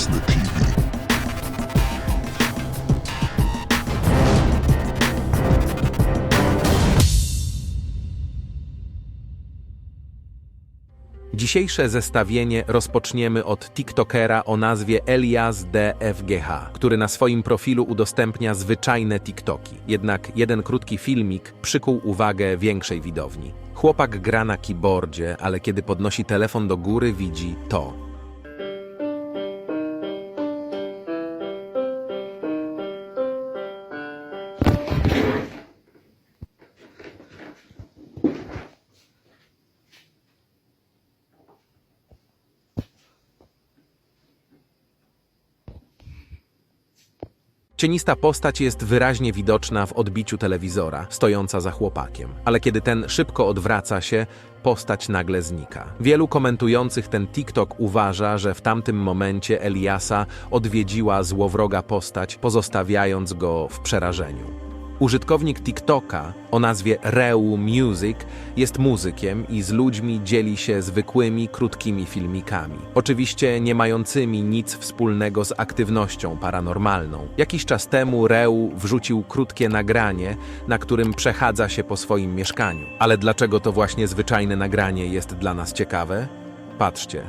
Jasny TV. Dzisiejsze zestawienie rozpoczniemy od TikTokera o nazwie Elias DFGH, który na swoim profilu udostępnia zwyczajne TikToki. Jednak jeden krótki filmik przykuł uwagę większej widowni. Chłopak gra na keyboardzie, ale kiedy podnosi telefon do góry, widzi to. Cienista postać jest wyraźnie widoczna w odbiciu telewizora, stojąca za chłopakiem. Ale kiedy ten szybko odwraca się, postać nagle znika. Wielu komentujących ten TikTok uważa, że w tamtym momencie Eliasa odwiedziła złowroga postać, pozostawiając go w przerażeniu. Użytkownik TikToka o nazwie Reu Music jest muzykiem i z ludźmi dzieli się zwykłymi, krótkimi filmikami. Oczywiście nie mającymi nic wspólnego z aktywnością paranormalną. Jakiś czas temu Reu wrzucił krótkie nagranie, na którym przechadza się po swoim mieszkaniu. Ale dlaczego to właśnie zwyczajne nagranie jest dla nas ciekawe? Patrzcie.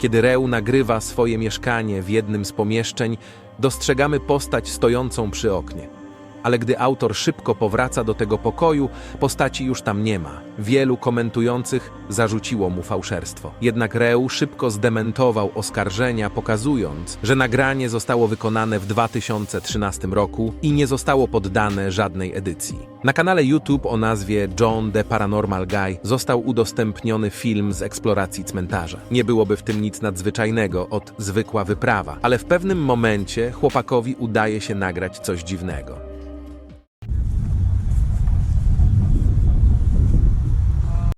Kiedy Reu nagrywa swoje mieszkanie w jednym z pomieszczeń, dostrzegamy postać stojącą przy oknie. Ale gdy autor szybko powraca do tego pokoju, postaci już tam nie ma. Wielu komentujących zarzuciło mu fałszerstwo. Jednak Reu szybko zdementował oskarżenia, pokazując, że nagranie zostało wykonane w 2013 roku i nie zostało poddane żadnej edycji. Na kanale YouTube o nazwie John the Paranormal Guy został udostępniony film z eksploracji cmentarza. Nie byłoby w tym nic nadzwyczajnego od zwykła wyprawa, ale w pewnym momencie chłopakowi udaje się nagrać coś dziwnego.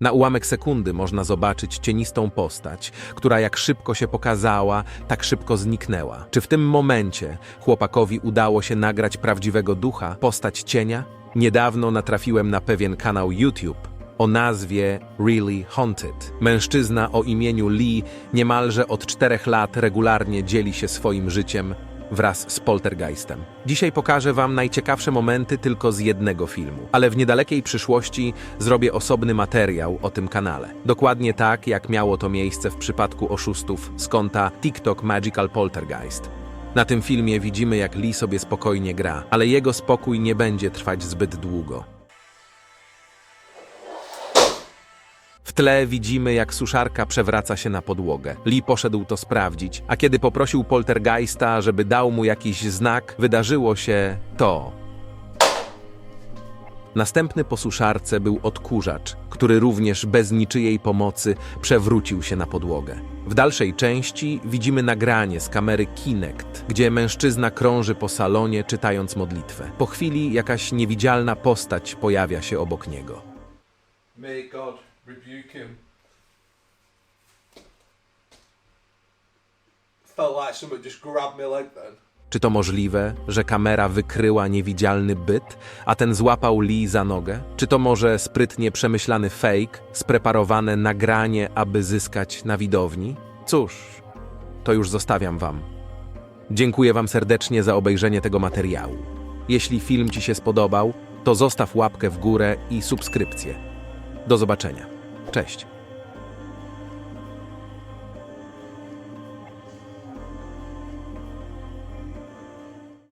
Na ułamek sekundy można zobaczyć cienistą postać, która jak szybko się pokazała, tak szybko zniknęła. Czy w tym momencie chłopakowi udało się nagrać prawdziwego ducha, postać cienia? Niedawno natrafiłem na pewien kanał YouTube o nazwie Really Haunted. Mężczyzna o imieniu Lee niemalże od czterech lat regularnie dzieli się swoim życiem wraz z poltergeistem. Dzisiaj pokażę Wam najciekawsze momenty tylko z jednego filmu, ale w niedalekiej przyszłości zrobię osobny materiał o tym kanale. Dokładnie tak, jak miało to miejsce w przypadku oszustów z konta TikTok Magical Poltergeist. Na tym filmie widzimy, jak Lee sobie spokojnie gra, ale jego spokój nie będzie trwać zbyt długo. W tle widzimy, jak suszarka przewraca się na podłogę. Lee poszedł to sprawdzić, a kiedy poprosił poltergeista, żeby dał mu jakiś znak, wydarzyło się to. Następny po suszarce był odkurzacz, który również bez niczyjej pomocy przewrócił się na podłogę. W dalszej części widzimy nagranie z kamery Kinect, gdzie mężczyzna krąży po salonie czytając modlitwę. Po chwili jakaś niewidzialna postać pojawia się obok niego. May God rebuke him. Felt like just grabbed my leg then. Czy to możliwe, że kamera wykryła niewidzialny byt, a ten złapał Lee za nogę? Czy to może sprytnie przemyślany fake, spreparowane nagranie, aby zyskać na widowni? Cóż, to już zostawiam Wam. Dziękuję Wam serdecznie za obejrzenie tego materiału. Jeśli film Ci się spodobał, to zostaw łapkę w górę i subskrypcję. Do zobaczenia. Cześć.